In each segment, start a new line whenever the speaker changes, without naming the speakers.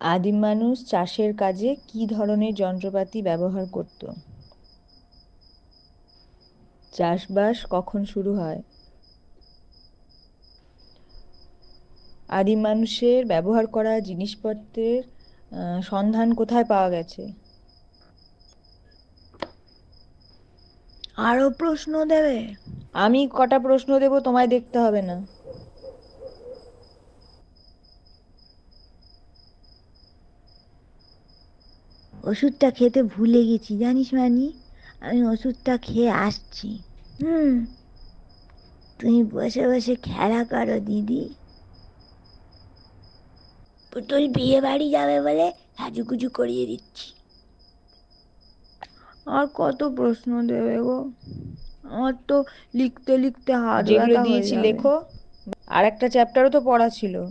আদিম মানুষ চাষের কাজে কি ধরনের যন্ত্রপাতি ব্যবহার করত? চাষবাস কখন শুরু হয়? আদিম মানুষের ব্যবহার করা জিনিসপত্রের সন্ধান কোথায় পাওয়া গেছে?
আরও প্রশ্ন দেবে।
আমি কটা প্রশ্ন দেব তোমায় দেখতে হবে না।
ওষুধটা খেতে ভুলে গেছি জানিস মানি? আমি ওষুধটা খেয়ে আসছি। হুম। তুমি বসে বসে খেলা করো দিদি। পুতুল বিয়ে বাড়ি যাবে বলে সাজুগুজু করিয়ে দিচ্ছি। আর কত প্রশ্ন দেবে গো। আমার তো লিখতে লিখতে হাত
যেগুলো দিয়েছি লেখো। আর একটা চ্যাপ্টারও তো পড়া ছিল।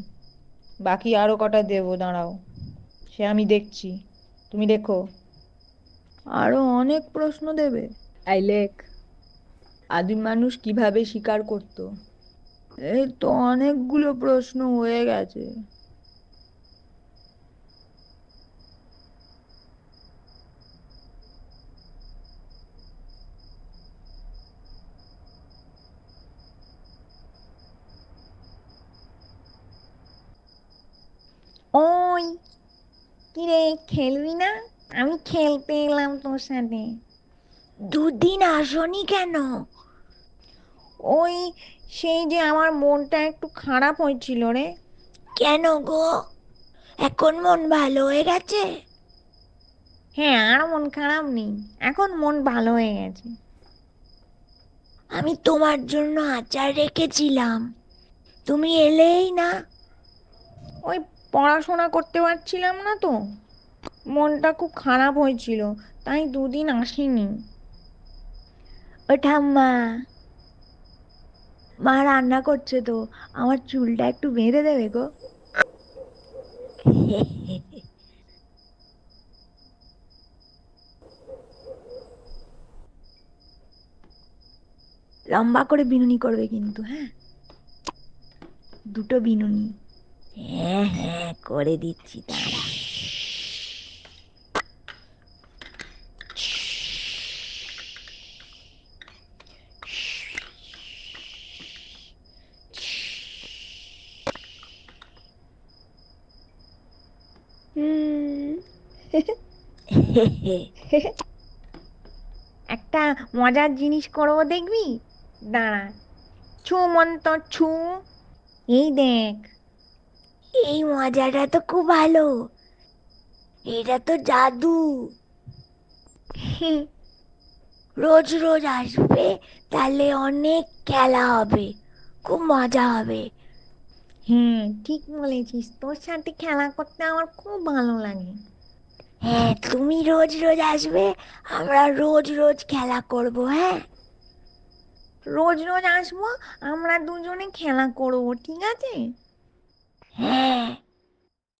বাকি আরও কটা দেবো দাঁড়াও। সে আমি দেখছি। তুমি লেখো।
আরও অনেক প্রশ্ন দেবে।
আই লেখ আদিম মানুষ কীভাবে শিকার করত?
এই তো অনেকগুলো প্রশ্ন হয়ে গেছে। ওই কিরে খেলবি না? আমি খেলতে এলাম তোর সাথে। দুদিন আসনি কেন? ওই সেই যে আমার মনটা একটু খারাপ হয়েছিল রে। কেন গো? এখন মন ভালো হয়ে গেছে? হ্যাঁ আর মন খারাপ নেই। এখন মন ভালো হয়ে গেছে। আমি তোমার জন্য আচার রেখেছিলাম। তুমি এলেই না। ওই পড়াশোনা করতে পারছিলাম না তো। মনটা খুব খারাপ হয়েছিল, তাই দুদিন আসিনি। ও ঠাম্মা, মা রান্না করছে তো, আমার চুলটা একটু বেঁধে দেবে গো। লম্বা করে বিনুনি করবে কিন্তু হ্যাঁ? দুটো বিনুনি। হ্যাঁ হ্যাঁ করে দিচ্ছি, দাঁড়া। একটা মজার জিনিস করব দেখবি? দাঁড়া। ছু মন্ত ছু। এই দেখ। এই মজাটা তো খুব ভালো। এটা তো জাদু। রোজ রোজ আসবে তাহলে অনেক খেলা হবে খুব মজা হবে। হ্যাঁ ঠিক বলেছিস। তোর সাথে খেলা করতে আমার খুব ভালো লাগে। হ্যাঁ তুমি রোজ রোজ আসবে আমরা রোজ রোজ খেলা করব হ্যাঁ? রোজ রোজ আসব আমরা দুজনে খেলা করব ঠিক আছে? হ্যাঁ